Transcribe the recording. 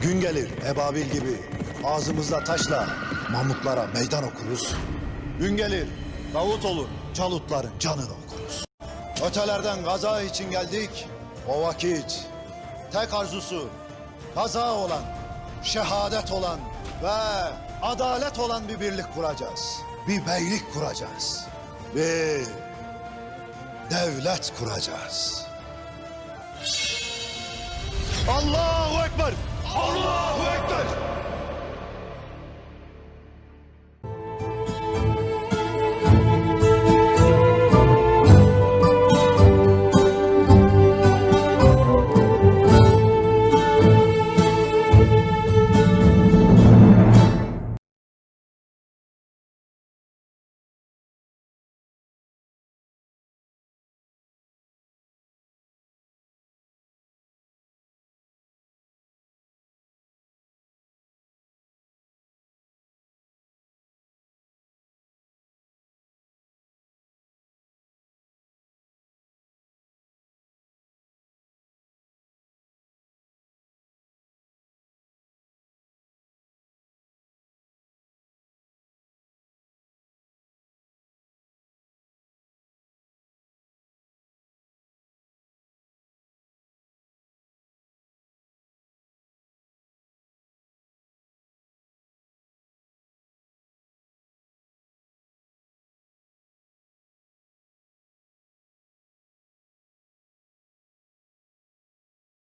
Gün gelir ebabil gibi ağzımızda taşla mamutlara meydan okuruz. Gün gelir Davut olur Calutların canını okuruz. Ötelerden gaza için geldik. O vakit tek arzusu kaza olan, şehadet olan ve adalet olan bir birlik kuracağız. Bir beylik kuracağız. Bir devlet kuracağız. Allahu Ekber! Allahu Ekber!